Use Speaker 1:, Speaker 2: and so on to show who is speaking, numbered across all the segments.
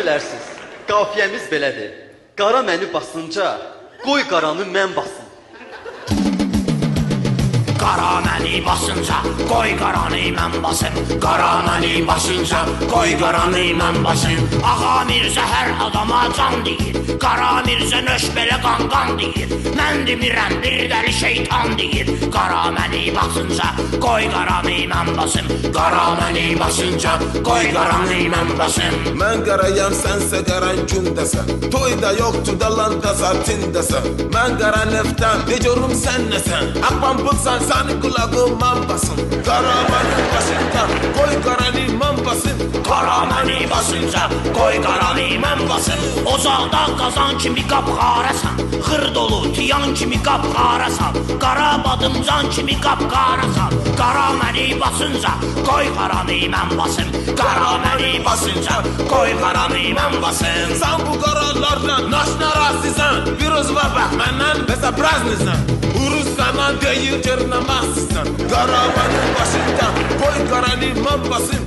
Speaker 1: bilərsiniz. Qafiyəmiz belədir. Qara məni basınca, qoy qaranı mən basım.
Speaker 2: Qara məni basınca, qoy qaranı mən basım. Qara məni basınca, qoy qaranı mən basım. Ağa Mirzə hər adama can deyir. Qara Mirzə nöş belə qanqan deyir. Mən demirəm bir dəli şeytan deyir. Qara məni basınca, qoy qaranı mən basım. Qara məni basınca, qoy qaranı mən basım.
Speaker 3: Ben karayam sense karan kündese Toyda yoktu dalanda zatindese Ben kara neften Diyorum sen ne sen Akman bıksan seni kulağıma basın Karamanın başında
Speaker 2: basınca, qoy qaranı mən basım. Ocaqda qazan kimi qapqarasan, xır dolu tiyan kimi qapqarasan, qara badımcan kimi qapqarasan. Qara məni basınca, qoy qaranı mən basım. Qara məni basınca, qoy qaranı mən basım.
Speaker 3: Sen bu karalardan naşna rasizan Virüs var bak benden bezapraznisan Urus sana değil cırnamazsın Karamanın başında Koy karanı man basın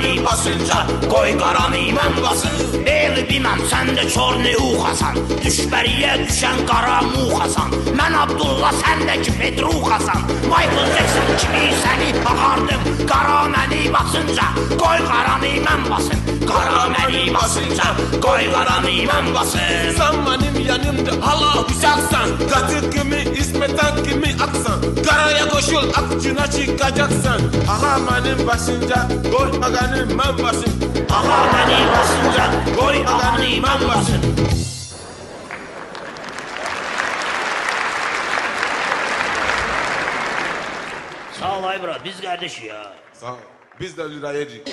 Speaker 2: Qara məni basınca, qoy qaranı mən basım. El bilməm sən də çorni uxasan, düşbəriyə düşən qara muxasan. Mən Abdullah sən də ki Petruxasan. Michael Jackson kimi səni ağardım. Qara məni basınca, qoy qaranı mən basım. Qara məni basınca, qoy qaranı mən basım.
Speaker 3: Sen benim yanımda hala uçaksan Katır kimi İsmetan kimi aksan Karaya koşul akçına çıkacaksın Aha benim başınca Koy aganı ben basın
Speaker 2: Ağa məni basınca, qoy ağanı mən basım. Sağ ol ay bro, biz kardeş ya.
Speaker 3: Sağ ol. Biz de lirayecik